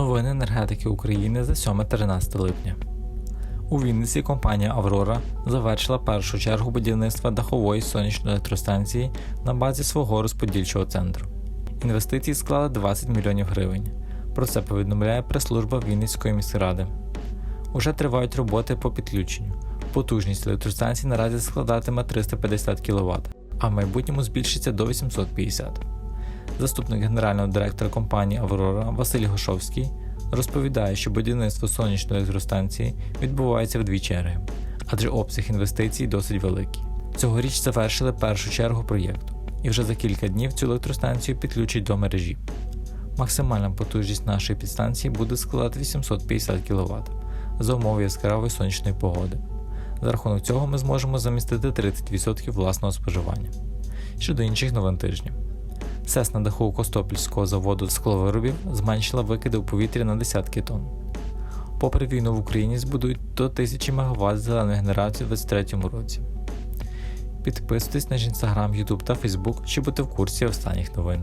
Новини енергетики України за 7-13 липня. У Вінниці компанія Аврора завершила першу чергу будівництва дахової сонячної електростанції на базі свого розподільчого центру. Інвестиції склали 20 мільйонів гривень. Про це повідомляє прес-служба Вінницької міськради. Уже тривають роботи по підключенню. Потужність електростанції наразі складатиме 350 кВт, а в майбутньому збільшиться до 850 Заступник генерального директора компанії Аврора Василь Гошовський розповідає, що будівництво сонячної електростанції відбувається в дві черги, адже обсяг інвестицій досить великий. Цьогоріч завершили першу чергу проєкту, і вже за кілька днів цю електростанцію підключать до мережі. Максимальна потужність нашої підстанції буде складати 850 кВт за умови яскравої сонячної погоди. За рахунок цього ми зможемо замістити 30% власного споживання. Щодо інших новин тижня. СЕС на даху Костопільського заводу скловиробів зменшила викиди у повітря на десятки тонн. Попри війну в Україні збудують до 1000 МВт зеленої генерації у 2023 році. Підписуйтесь на інстаграм, Ютуб та Фейсбук, щоб бути в курсі останніх новин.